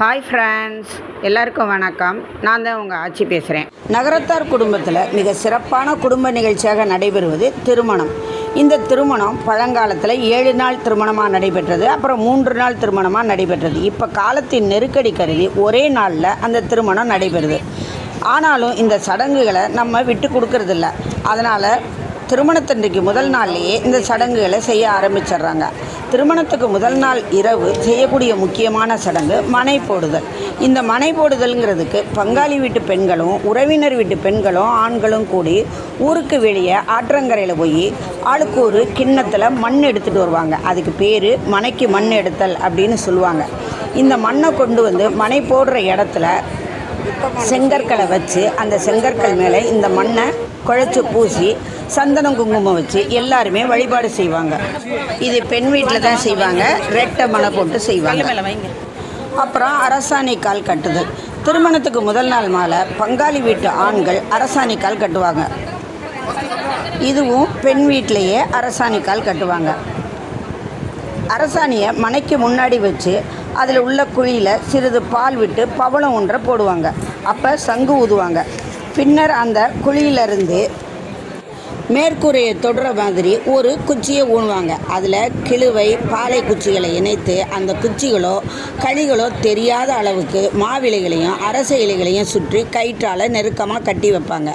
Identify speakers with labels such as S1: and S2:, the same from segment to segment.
S1: Hi friends எல்லாருக்கும் வணக்கம். நான் தான் உங்கள் ஆட்சி பேசுகிறேன் நகரத்தார் குடும்பத்தில் மிக சிறப்பான குடும்ப நிகழ்ச்சியாக நடைபெறுவது திருமணம். இந்த திருமணம் பழங்காலத்தில் ஏழு நாள் திருமணமாக நடைபெற்றது அப்புறம் மூன்று நாள் திருமணமாக நடைபெற்றது. இப்போ காலத்தின் நெருக்கடி கருதி ஒரே நாளில் அந்த திருமணம் நடைபெறுது. ஆனாலும் இந்த சடங்குகளை நம்ம விட்டு கொடுக்கறதில்ல. அதனால் திருமணத்தன்றைக்கு முதல் நாள்லேயே இந்த சடங்குகளை செய்ய ஆரம்பிச்சிடுறாங்க. திருமணத்துக்கு முதல் நாள் இரவு செய்யக்கூடிய முக்கியமான சடங்கு மனை போடுதல். இந்த மனை போடுதல்ங்கிறதுக்கு பங்காளி வீட்டு பெண்களும் உறவினர் வீட்டு பெண்களும் ஆண்களும் கூடி ஊருக்கு வெளியே ஆற்றங்கரையில் போய் ஆளுக்கு ஒரு கிண்ணத்தில் மண் எடுத்துகிட்டு வருவாங்க. அதுக்கு பேர் மனைக்கு மண் எடுத்தல் அப்படின்னு சொல்லுவாங்க. இந்த மண்ணை கொண்டு வந்து மனை போடுற இடத்துல செங்கற்களை வச்சு அந்த செங்கற்கள் மேலே இந்த மண்ணை குழைச்சி பூசி சந்தனம் குங்குமம் வச்சு எல்லாருமே வழிபாடு செய்வாங்க. இது பெண் வீட்டில் தான் செய்வாங்க ரெட்டை மலை போட்டு செய்வாங்க. அப்புறம் அரசாணி கால் கட்டுதல் திருமணத்துக்கு முதல் நாள் மாலை பங்காளி வீட்டு ஆண்கள் அரசாணி கால் கட்டுவாங்க. இதுவும் பெண் வீட்டிலேயே அரசாணி கால் கட்டுவாங்க. அரசாணியை மனைக்கு முன்னாடி வச்சு அதில் உள்ள குழியில் சிறிது பால் விட்டு பவளம் ஒன்றை போடுவாங்க. அப்போ சங்கு ஊதுவாங்க. பின்னர் அந்த குழியிலிருந்து மேற்கூரையை தொடுற மாதிரி ஒரு குச்சியை ஊணுவாங்க. அதில் கிழுவை பாலை குச்சிகளை இணைத்து அந்த குச்சிகளோ களிகளோ தெரியாத அளவுக்கு மாவிலைகளையும் அரச இலைகளையும் சுற்றி கயிற்றால் நெருக்கமாக கட்டி வைப்பாங்க.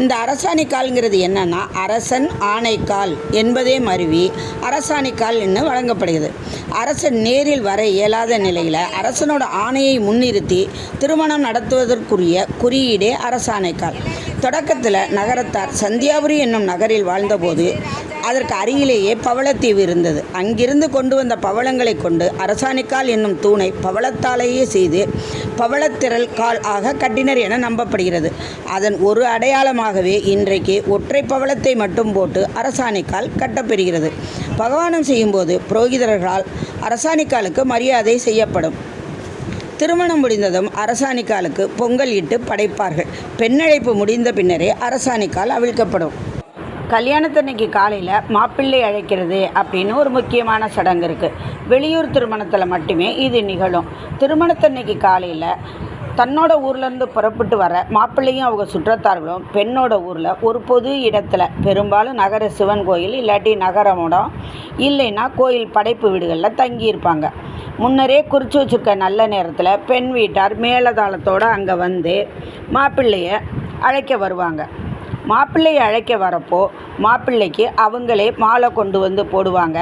S1: இந்த அரசாணிக்கால்ங்கிறது என்னன்னா அரசன் ஆணைக்கால் என்பதே மருவி அரசாணிக்கால் என்று வழங்கப்படுகிறது. அரசன் நேரில் வர இயலாத நிலையில் அரசனோட ஆணையை முன்னிறுத்தி திருமணம் நடத்துவதற்குரிய குறியீடே அரசாணைக்கால் தொடக்கத்தில் நகரத்தார் சந்தியாபுரி என்னும் நகரில் வாழ்ந்தபோது அதற்கு அருகிலேயே பவளத்தீவு இருந்தது. அங்கிருந்து கொண்டு வந்த பவளங்களை கொண்டு அரசாணிக்கால் என்னும் தூணை பவளத்தாலேயே செய்து பவளத்திரல் கால் ஆக கட்டினர் என நம்பப்படுகிறது. அதன் ஒரு அடையாளமாகவே இன்றைக்கு ஒற்றை பவளத்தை மட்டும் போட்டு அரசாணிக்கால் கட்டப்பெறுகிறது. பகவானம் செய்யும்போது புரோகிதர்களால் அரசாணிக்காலுக்கு மரியாதை செய்யப்படும். திருமணம் முடிந்ததும் அரசாணிக்காலுக்கு பொங்கல் இட்டு படைப்பார்கள். பெண்ணழைப்பு முடிந்த பின்னரே அரசாணிக்கால் அவிழ்க்கப்படும். கல்யாணத்தன்னைக்கு காலையில் மாப்பிள்ளை அழைக்கிறது அப்படின்னு ஒரு முக்கியமான சடங்கு இருக்குது வெளியூர் திருமணத்தில் மட்டுமே இது நிகழும். திருமணத்தன்னைக்கு காலையில் தன்னோட ஊர்லேருந்து புறப்பட்டு வர மாப்பிள்ளையும் அவங்க சுற்றத்தார்களும் பெண்ணோட ஊரில் ஒரு பொது இடத்துல பெரும்பாலும் நகர சிவன் கோயில் இல்லாட்டி நகரமோடம் இல்லைன்னா கோயில் படைப்பு வீடுகளில் தங்கியிருப்பாங்க. முன்னரே குறித்து வச்சுருக்க நல்ல நேரத்தில் பெண் வீட்டார் மேலதாளத்தோடு அங்கே வந்து மாப்பிள்ளையை அழைக்க வருவாங்க. மாப்பிள்ளையை அழைக்க வரப்போ மாப்பிள்ளைக்கு அவங்களே மாலை கொண்டு வந்து போடுவாங்க.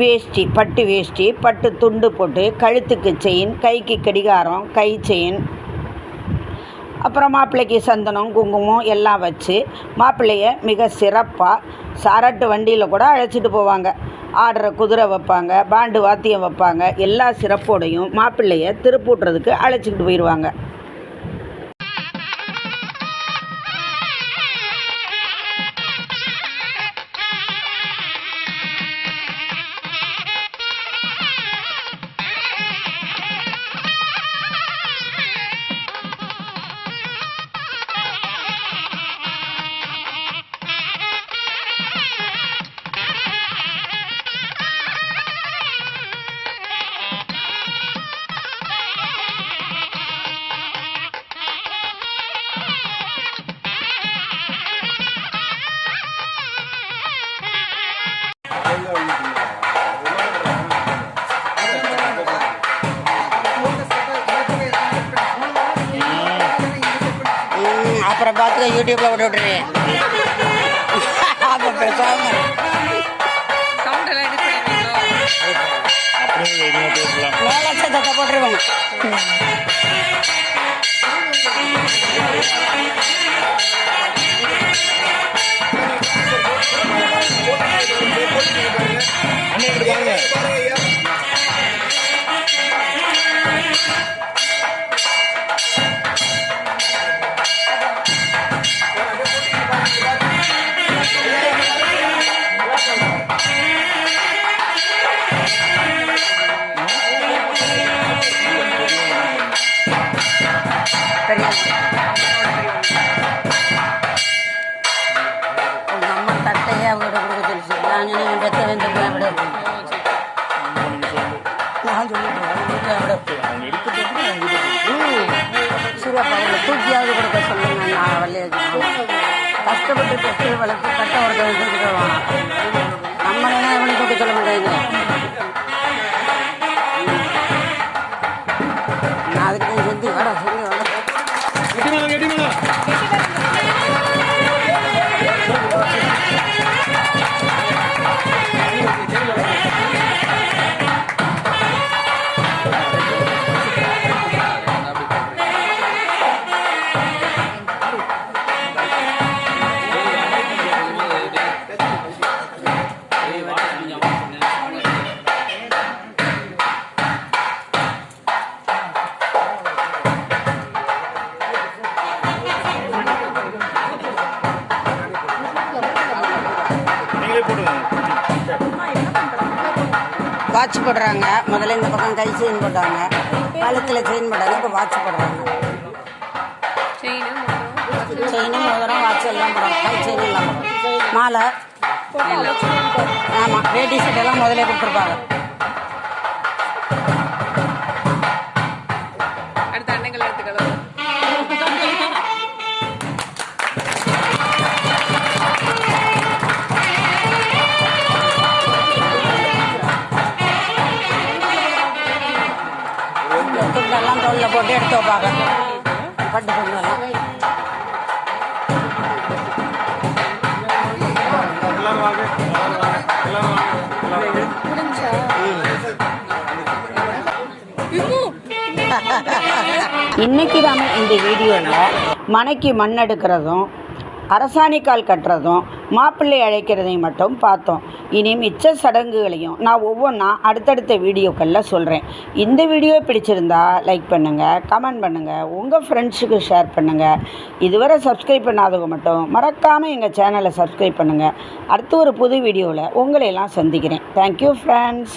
S1: வேஷ்டி பட்டு வேஷ்டி பட்டு துண்டு போட்டு கழுத்துக்கு செயின் கைக்கு கடிகாரம் கை செயின் அப்புறம் மாப்பிள்ளைக்கு சந்தனம் குங்குமம் எல்லாம் வச்சு மாப்பிள்ளைய மிக சிறப்பாக சரட்டு வண்டியில் கூட அழைச்சிட்டு போவாங்க. ஆடுற குதிரை வைப்பாங்க பாண்டு வாத்தியம் வைப்பாங்க எல்லா சிறப்போடையும் மாப்பிள்ளைய திருப்பூட்டுறதுக்கு அழைச்சிக்கிட்டு போயிடுவாங்க அப்புறம் பார்த்துக்க யூடியூப்பில் விட்டு விட்டுறேன் அப்போ பேசாம
S2: சவுண்ட்
S1: உங்கள் அம்மா தட்டையே அவங்கள்ட்ட கொடுக்க சொல்லிச்சு. நான் சொன்னேன் பெத்த வெந்த விட நான் சொல்லிட்டேன் வீட்டில் விட
S3: அவங்க எடுத்துட்டு அவங்க
S1: தூக்கியாவது கொடுக்க சொல்லுங்க நான் வள்ளி கஷ்டப்பட்டு பெற்று வளர்த்து கட்ட ஒருத்தவங்க தூக்கி தருவாங்க நம்ம என்ன தூக்க சொல்ல மாட்டேங்க வாட்ச் போடுறாங்க. முதல்ல இந்த பக்கம் கை செயின் போட்டாங்க. கழுத்தில் செயின் போட்டாங்க. இப்போ வாட்ச் போடுறாங்க.
S2: செயின்
S1: செயின் மோதிரம் வாட்ச் எல்லாம் போடுறாங்க. கை செயின் எல்லாம் போடுறாங்க. மாலை. ஆமாம் வேட்டி சட்டை எல்லாம் முதல்ல கொடுத்துருப்பாங்க.
S3: வாங்க எல்லாரும்
S1: இன்னைக்கு நாம இந்த வீடியோவில் மனைக்கு மண் எடுக்கிறதும் அரசாணிக்கால் கட்டுறதும் மாப்பிள்ளை அழைக்கிறதையும் மட்டும் பார்த்தோம். இனி மிச்ச சடங்குகளையும் நான் ஒவ்வொன்றா அடுத்தடுத்த வீடியோக்களில் சொல்கிறேன் இந்த வீடியோ பிடிச்சிருந்தா லைக் பண்ணுங்கள் கமெண்ட் பண்ணுங்கள் உங்கள் ஃப்ரெண்ட்ஸுக்கு ஷேர் பண்ணுங்கள் இதுவரை சப்ஸ்கிரைப் பண்ணாதவங்க மட்டும் மறக்காமல் எங்கள் சேனலை சப்ஸ்கிரைப் பண்ணுங்கள் அடுத்து ஒரு புது வீடியோவில் உங்களையெல்லாம் சந்திக்கிறேன். Thank you friends